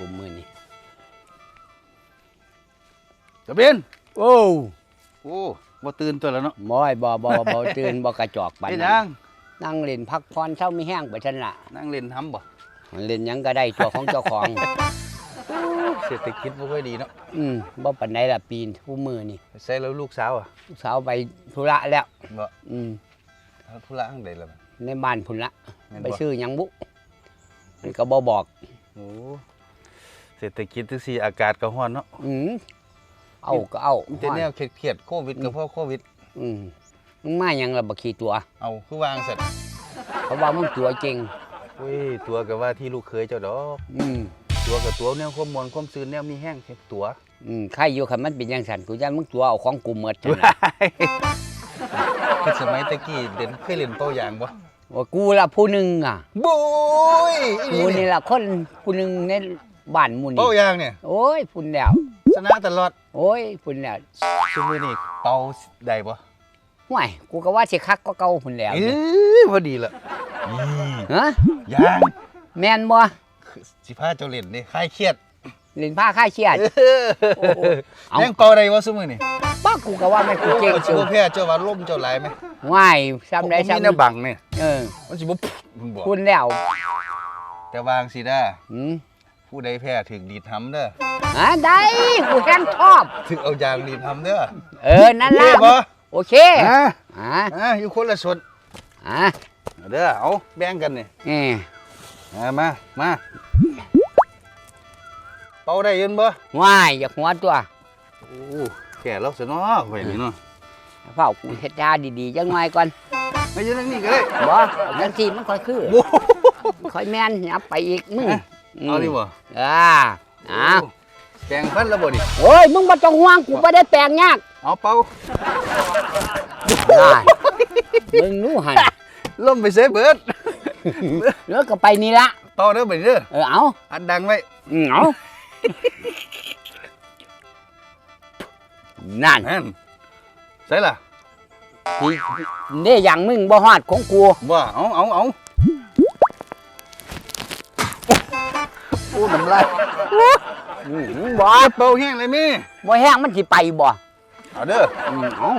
กูมือนี่ตะเบียนโอ้โอ้บ่ตื่นตัวแล้วเนาะบอยบ่บ่บ่ตื่นบ่กระจอกปานเป็นหนั้ยันงนั่งเล่นพักผ่อนเช้ามีแห้งไปซั่นล่ะนั่งเล่นทำบ่เล่นหยังก็ได้ตัวของเจ้าของเศรษฐกิจบ่ค่อยดีเนาะอืมบ่ปานใดล่ะปีนผู้มือนี่ใส่แล้วลูกสาวอะลูกสาวไปธุระแล้วบ่อืมเอาธุระทางใดล่ะในบ้านพุ่นละแม่นไปบ่ซื้อหยังบุมันก็บ่บอกโอ้ เศรษฐกิจจังซี่อากาศก็ร้อนเนาะอืมเอาก็เอามีแต่แนวเครียดๆโควิดก็เพราะโควิด อืมมึงมาหยังล่ะบักขี้ตัว เอาคือวางสัตว์เพราะว่ามึงตัวเก่งอุ้ยตัวก็ว่าที่ลูกเคยเจ้าดอกอืมตัวกับตัวแนวความมวลความซื่นแนวมีแห้งเฮ็ดตัวอืมใครอยู่คันมันเป็นจังซั่นกูย่านมึงตัวเอาของกูหมดซั่นน่ะคือสมัยตะกี้เด่นเคยเล่นเป้ายางบ่ว่ากูละผู้หนึงอะบุ้ยอีกูนี่นี่ละคนผู้หนึงใน บ้านหมู่นี่เป้ายางเนี่ยโอ้ยพุ่นแล้วชนะตลอดโอ้ยพุ่นแล้วซุมื้อนี้เป่าได้บ่ห่วยกูก็ว่าสิคักก็เก่าพุ่นแล้วเอ้ยพอดีละนี่ฮะยางแม่นบ่คือสิพาเจ้าเล่นนี่คลายเครียดเล่นผ้าค่ายเครียด โอ้โหเอาแม่งเป่าได้บ่ซุมื้อนี่ป้ากูก็ว่าแม่นกูเก่งสิจังบ่แพ้เจ้าว่าล่มเจ้าหลายไหมห่วยซ้ำได้ผมมีซ้ำแนวบังนี่เออมันสิบ่ปุ๊บมึงบอกพุ่นแล้วแต่วางสิได้อืม ผู้ใดแพ้ถึกดีดทำเด้ออะได้กูแฮงชอบ ถึกเอายางดีดทำเด้อเออ นั่นโอเคล่ะ บ่โอเค อะอะอะอยู่คนละส่วนอะเด้อเอาแบ่งกันนี่เอออะมามาเป่าได้ยินบ่ห่วยอย่าหัวตัวโอ้แก่แล้วซะเนาะไว้นี่เนาะเฝ้ากูเฮ็ดยาดีๆจังหน่อยก่อนมาอยู่ทางนี้ก็ได้บ่จังซี่มันค่อยคือ โอ้ค่อยแม่นยับไปอีกมึง เอาดิบ่อ่าอ่าโแกงพันแล้วบ่ดิโอ้ยมึงบ่ต้องห่วงกูบ่ได้แปลงยากเอาเป่าได้มึงรู้หั่นล่มไปเสียเบิดแล้วก็ไปนี่ละเป่าเด้อบ่ดิเด้อเออเอาอัดดังไว้อืมเอานั่นนั่นใส่ล่ะที่นี่อย่างมึงบ่ฮอดของกูบ่เอาเอาเอา อ้น้ำลายอืมบ่เป่าแห้งเลยมี่บ่แห้งมันสิไปบ่เอาเด้ออืมเอา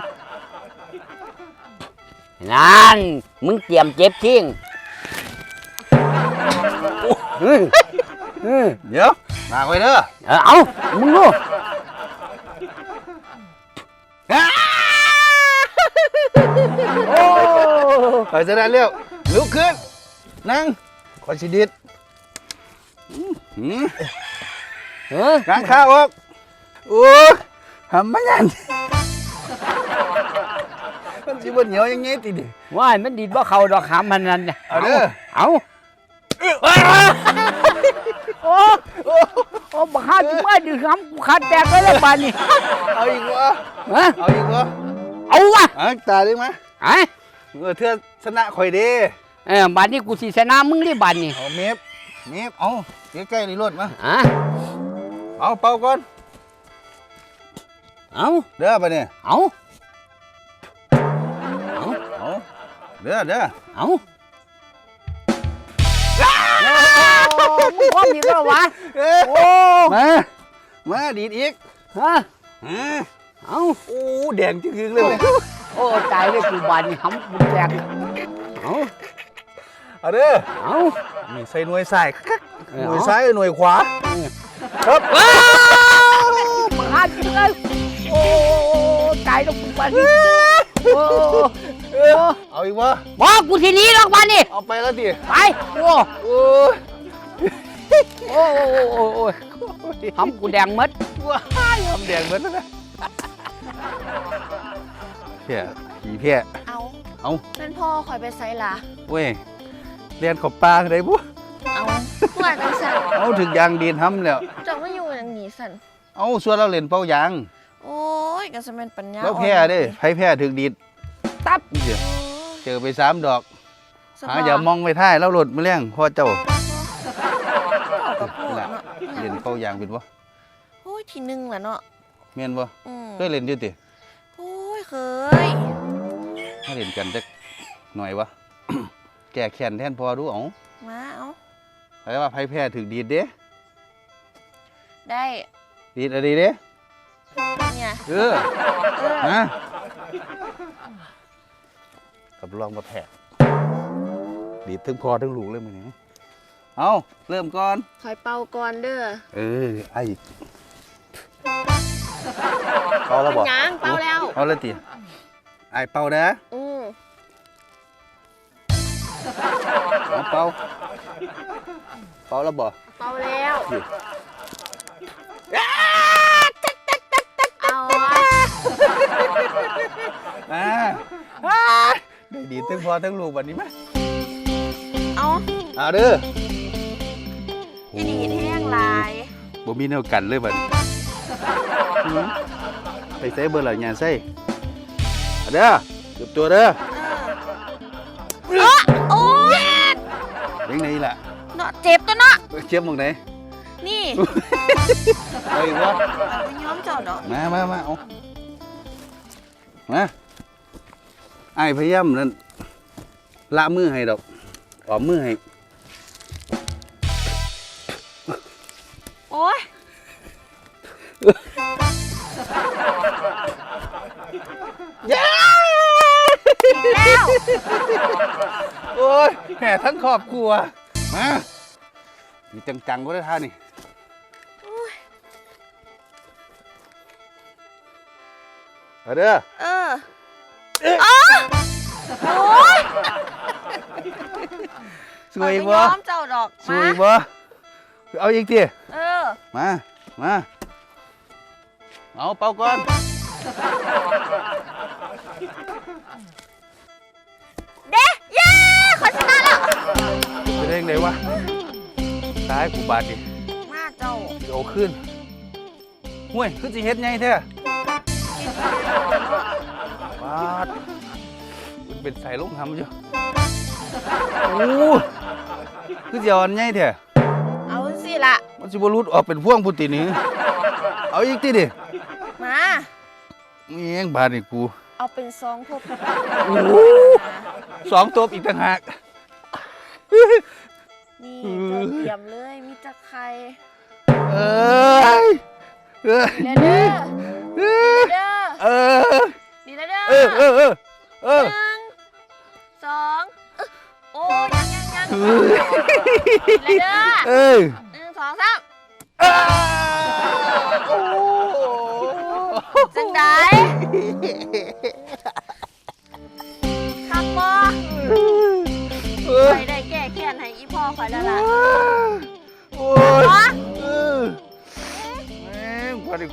นั่นมึงเตรียมเจ็บทิ้งอืมอืมเดี๋ยวมาไว้เด้อเออเอามึงดูโอ้ ไปจะได้เร็วลุกขึ้นนั่งคอยสิดิดหืม เออกางข้าวออกโอ้ทำมันยันมันสิบเหนียวอยังงี้ติดิว่าให้มันดีดบ่เข้าดอกหามมันนั่นน่ะเอาเด้อเอาโอ้โอ้โอ้บักฮาดมาดิหำกูขาดแตกไปแล้วบาดนี้เอาอีกวะฮะเอาอีกวะเอาวะอะตาได้ไหมไอ้เออเธอชนะข่อยเด้เออบาดนี้กูสิชนะมึงดิบาดนี้เอาเมฟ เมฟเอาใกล้ๆนี่รถมาฮะเอาเป่าก่อน เอาเด้อไปเนี่ยเอาเอาเอาเด้อเด้อเอาโอ้มึงพร้อมอีกแล้ววะเอ้ยโอ้มามาดีดอีกฮะอ่าเอาโอ้แดงจึงๆเลยเว้ยโอ้ตายเลยกูบาดนี้หำกูแตกเอา เอาเด้อเอานี่ใส่หน่วยซ้ายคักเอๆอหน่วยเอาซ้ายหน่วยขวา ครับว้าวมาหาจริงเลยโอ้ตายแล้วกูบาดนี้โอ้โอ้เอาอีกวะบอกกูทีนี้หรอกบาดนี้เอาไปแล้วดิไปโอ้โอ้ยโอ้โอ้โอ้โอ้หำกูแดงหมดว้ายทำแดงเหมือนแล้วนะเพี้ยขี่เพี้ยเอาเอานั่นพ่อคอยไปไซล่ะเว้ย เรียนขอบปลาได้บุเอาเมื่อจังสันเอาถึงยางดีนทำแล้วเจะไม่อยู่อย่างนี้สันเอาส่วนเราเล่นเป้ายาง โอ้ยก็จะเป็นปัญญาแล้วแพ้เด้ไผแพ้ถึงดีดตับเดี๋ยวโอ้เจอไปสามดอกสหาอย่ามองไปท้ายแล้วหลดมาเลี้ยงพ่อเจ้ากับพ่อน่ะเนาะเล่นเป้ายางเป็นบ่โอ้ยทีหนึงแหละเนาะแม่นบ่อืมเคยเล่นอยู่ติโอ้ยเคย ถ้าเล่นกันจักหน่อยวะ แก้แค้นแทนพ่อดูเอ๋อมาเอาแต่ว่าไผแพ้ถึงดีดเด้ได้ดีดอะดีเด้เนี่ยเออเออฮะกับลองมาแผกดีดทั้งพอทั้งลูกเลยมันนี่เอาเริ่มก่อนคอยเป่าก่อนเด้อเออไอ้เป่าแล้วบอกยังเป่าแล้วเอาแล้วตีไอ้เป่านะอืม เอาเป่าเป่าแล้วบอกเป่าแล้วนี่เอาอ่าได้ดีดทั้งพอทั้งลูกวันนี้ไหมเอาเอาเด้ออย่าดีดแห้งหลายบ่มีแนวกันเลยบัดนี้หือไปใส่เบอร์หลังยานใส่เอาเด้อเก็บตัวเด้อเออโอ้ย เลี้ยงไหนล่ะเนาะเจ็บตัวเนาะเจ็บหมองไหนนี่เอาอีกวะเอาไปย้อมเจ้าดอกมามามาเอามาไอ้ายพยายามนั่นละมือให้ดอกออมมือให้ โอ้ยย้า แล้ว โอ้ยแห่ทั้งครอบครัว มามีจังๆก็ได้ท่านี่เอาเด้อเอออ๋อโอ้ยสวยเอาไปบ่ย้อมเจ้าดอกสวยบ่เอาอีกทีเออ มา มา เอาเป่าก่อน ชนะแล้วจะได้ยังไงวะ ตายกูบาดดิมาเจ้าเดี๋ยวเอาขึ้นห่วยคือสิเฮ็ดไงแท้บาดมันเป็นสายลงหำอยู่โอ้คือจะอ่อนไงแท้เอาสิละมันสิบ่หลุดออกเป็นพวงพุตินี่เอาอีกทีดิมามีหยังบาดนี่กู เอาเป็นซองพวกโอ้โหสองตัวอีกต่างหาก นี่เจ้าเตรียมเลยมีจักไข่เอ้ยเอ้ยเด้อเด้อเอ้ยเด้อเออดีแล้วเด้อเออเออเออเออหนึ่งสองอึ๊ะโอ้ยังยังยังเอ้ยดีแล้วเด้อเออหนึ่งสองสามอ้าโอ้จังได คอยแล้วล่ะโอ้ยแม่งพอดี